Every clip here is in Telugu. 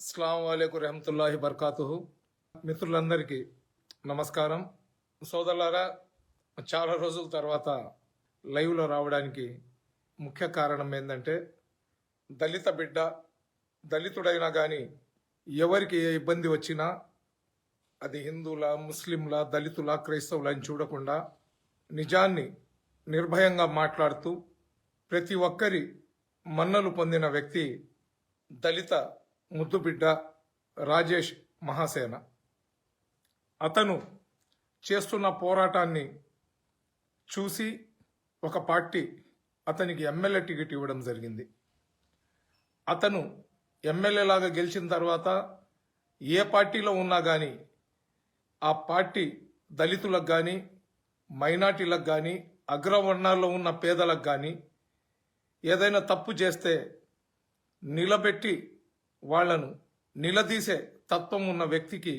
అస్సలం అయికు రహమతుల్లాహి బర్కాతు మిత్రులందరికీ నమస్కారం. సోదరులారా చాలా రోజుల తర్వాత లైవ్లో రావడానికి ముఖ్య కారణం ఏంటంటే దళిత బిడ్డ దళితుడైనా కానీ ఎవరికి ఏ ఇబ్బంది వచ్చినా అది హిందువుల ముస్లింల దళితుల క్రైస్తవుల అని చూడకుండా నిజాన్ని నిర్భయంగా మాట్లాడుతూ ప్రతి ఒక్కరి మన్నలు పొందిన వ్యక్తి దళిత ముద్దుబిడ్డ రాజేష్ మహాసేన. అతను చేస్తున్న పోరాటాన్ని చూసి ఒక పార్టీ అతనికి ఎమ్మెల్యే టికెట్ ఇవ్వడం జరిగింది. అతను ఎమ్మెల్యేలాగా గెలిచిన తర్వాత ఏ పార్టీలో ఉన్నా కానీ ఆ పార్టీ దళితులకు కానీ మైనార్టీలకు కానీ అగ్రవర్ణాల్లో ఉన్న పేదలకు కానీ ఏదైనా తప్పు చేస్తే నిలబెట్టి వాళ్ళను నిలదీసే తత్వం ఉన్న వ్యక్తికి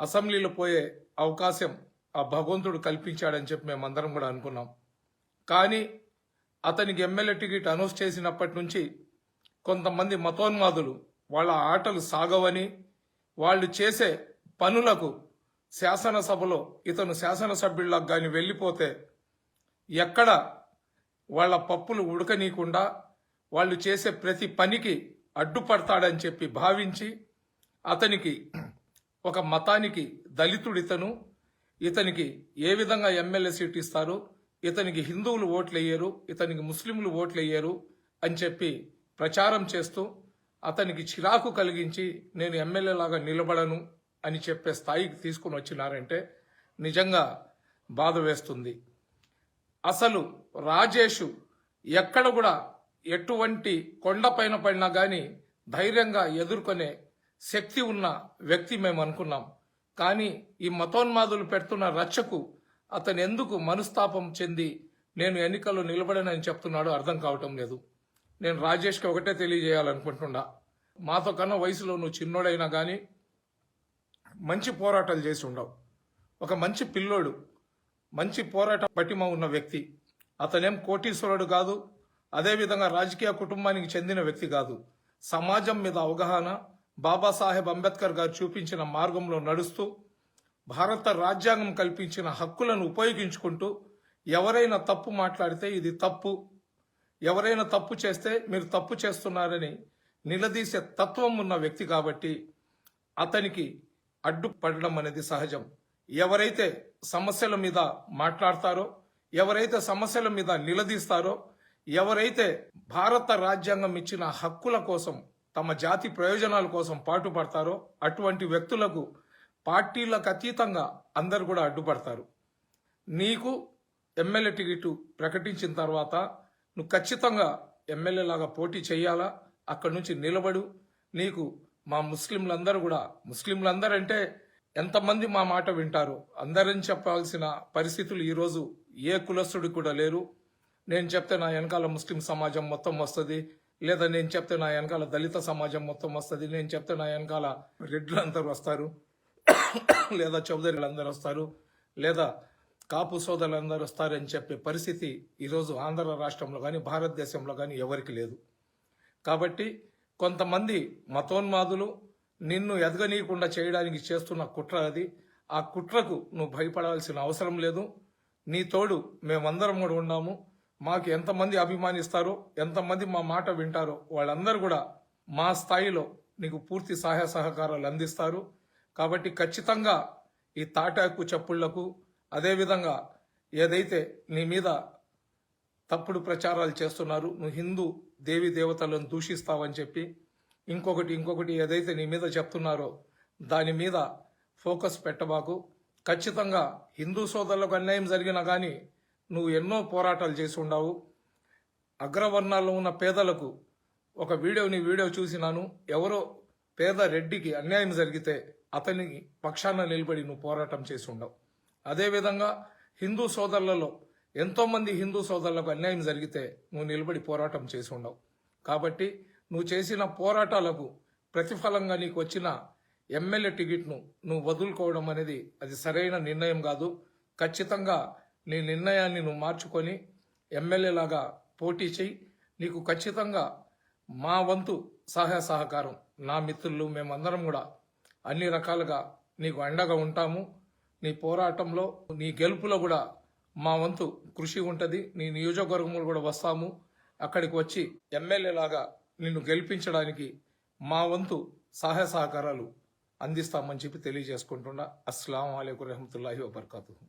అసెంబ్లీలో పోయే అవకాశం ఆ భగవంతుడు కల్పించాడని చెప్పి మేమందరం కూడా అనుకున్నాం. కానీ అతనికి ఎమ్మెల్యే టికెట్ అనౌన్స్ చేసినప్పటి నుంచి కొంతమంది మతోన్మాదులు వాళ్ళ ఆటలు సాగవని వాళ్ళు చేసే పనులకు శాసనసభలో ఇతను శాసనసభ్యులకు కానీ వెళ్ళిపోతే ఎక్కడ వాళ్ళ పప్పులు ఉడకనీయకుండా వాళ్ళు చేసే ప్రతి పనికి అడ్డుపడతాడని చెప్పి భావించి అతనికి ఒక మతానికి దళితుడితను ఇతనికి ఏ విధంగా ఎమ్మెల్యే సీట్ ఇస్తారు ఇతనికి హిందువులు ఓట్లు వేయరు ఇతనికి ముస్లింలు ఓట్లు అని చెప్పి ప్రచారం చేస్తూ అతనికి చిరాకు కలిగించి నేను ఎమ్మెల్యేలాగా నిలబడను అని చెప్పే స్థాయికి తీసుకుని వచ్చినారంటే నిజంగా బాధ వేస్తుంది. అసలు రాజేషు ఎక్కడ కూడా ఎటువంటి కొండపైన పడినా కానీ ధైర్యంగా ఎదుర్కొనే శక్తి ఉన్న వ్యక్తి మేము అనుకున్నాం. కానీ ఈ మతోన్మాదులు పెడుతున్న రచ్చకు అతను ఎందుకు మనస్తాపం చెంది నేను ఎన్నికల్లో నిలబడనని చెప్తున్నాడో అర్థం కావటం లేదు. నేను రాజేష్కి ఒకటే తెలియజేయాలనుకుంటున్నా. మాతో కన్నా వయసులో నువ్వు చిన్నోడైనా కానీ మంచి పోరాటాలు చేసి ఉండవు. ఒక మంచి పిల్లోడు మంచి పోరాట పటిమ ఉన్న వ్యక్తి. అతనేం కోటీశ్వరుడు కాదు అదేవిధంగా రాజకీయ కుటుంబానికి చెందిన వ్యక్తి కాదు. సమాజం మీద అవగాహన బాబాసాహెబ్ అంబేద్కర్ గారు చూపించిన మార్గంలో నడుస్తూ భారత రాజ్యాంగం కల్పించిన హక్కులను ఉపయోగించుకుంటూ ఎవరైనా తప్పు మాట్లాడితే ఇది తప్పు ఎవరైనా తప్పు చేస్తే మీరు తప్పు చేస్తున్నారని నిలదీసే తత్వం ఉన్న వ్యక్తి కాబట్టి అతనికి అడ్డుపడడం అనేది సహజం. ఎవరైతే సమస్యల మీద మాట్లాడతారో ఎవరైతే సమస్యల మీద నిలదీస్తారో ఎవరైతే భారత రాజ్యాంగం ఇచ్చిన హక్కుల కోసం తమ జాతి ప్రయోజనాల కోసం పాటుపడతారో అటువంటి వ్యక్తులకు పార్టీలకు అతీతంగా అందరు కూడా అడ్డుపడతారు. నీకు ఎమ్మెల్యే టికెట్ ప్రకటించిన తర్వాత నువ్వు ఖచ్చితంగా ఎమ్మెల్యే లాగా పోటీ చేయాలా? అక్కడి నుంచి నిలబడు. నీకు మా ముస్లింలందరూ కూడా ముస్లింలందరూ అంటే ఎంతమంది మా మాట వింటారు? అందరని చెప్పాల్సిన పరిస్థితులు ఈరోజు ఏ కులస్తుడికి కూడా లేరు. నేను చెప్తే నా వెనకాల ముస్లిం సమాజం మొత్తం వస్తుంది. లేదా నేను చెప్తే నా వెనకాల దళిత సమాజం మొత్తం వస్తుంది. నేను చెప్తే నా వెనకాల రెడ్లు అందరూ వస్తారు. లేదా చౌదరులు అందరూ వస్తారు. లేదా కాపు సోదరులు అందరూ వస్తారని చెప్పే పరిస్థితి ఈరోజు ఆంధ్ర రాష్ట్రంలో కానీ భారతదేశంలో కానీ ఎవరికి లేదు. కాబట్టి కొంతమంది మతోన్మాదులు నిన్ను ఎదగనీయకుండా చేయడానికి చేస్తున్న కుట్ర అది. ఆ కుట్రకు నువ్వు భయపడాల్సిన అవసరం లేదు. నీ తోడు మేమందరం కూడా ఉన్నాము. మాకు ఎంతమంది అభిమానిస్తారో ఎంతమంది మా మాట వింటారో వాళ్ళందరూ కూడా మా స్థాయిలో నీకు పూర్తి సహాయ సహకారాలు అందిస్తారు. కాబట్టి ఖచ్చితంగా ఈ తాటాకు చెప్పుళ్ళకు అదేవిధంగా ఏదైతే నీ మీద తప్పుడు ప్రచారాలు చేస్తున్నారు నువ్వు హిందూ దేవి దేవతలను దూషిస్తావని చెప్పి ఇంకొకటి ఇంకొకటి ఏదైతే నీ మీద చెప్తున్నారో దాని మీద ఫోకస్ పెట్టబాకు. ఖచ్చితంగా హిందూ సోదరులకు అన్యాయం జరిగినా కానీ నువ్వు ఎన్నో పోరాటాలు చేసి ఉండవు. అగ్రవర్ణాల్లో ఉన్న పేదలకు ఒక వీడియో నీ వీడియో చూసినాను. ఎవరో పేద రెడ్డికి అన్యాయం జరిగితే అతని పక్షాన నిలబడి నువ్వు పోరాటం చేసి ఉండవు. అదేవిధంగా హిందూ సోదరులలో ఎంతో మంది హిందూ సోదరులకు అన్యాయం జరిగితే నువ్వు నిలబడి పోరాటం చేసి ఉండవు. కాబట్టి నువ్వు చేసిన పోరాటాలకు ప్రతిఫలంగా నీకు వచ్చిన ఎమ్మెల్యే టికెట్ను నువ్వు వదులుకోవడం అనేది అది సరైన నిర్ణయం కాదు. ఖచ్చితంగా నీ నిర్ణయాన్ని నువ్వు మార్చుకొని ఎమ్మెల్యేలాగా పోటీ చేయి. నీకు ఖచ్చితంగా మా వంతు సహాయ సహకారం. నా మిత్రులు మేమందరం కూడా అన్ని రకాలుగా నీకు అండగా ఉంటాము. నీ పోరాటంలో నీ గెలుపులో కూడా మా వంతు కృషి ఉంటుంది. నీ నియోజకవర్గంలో కూడా వస్తాము. అక్కడికి వచ్చి ఎమ్మెల్యే లాగా నిన్ను గెలిపించడానికి మా వంతు సహాయ సహకారాలు అందిస్తామని చెప్పి తెలియజేసుకుంటున్నా. అస్సలం అయికు రహమతుల్లాహి వబర్కాతు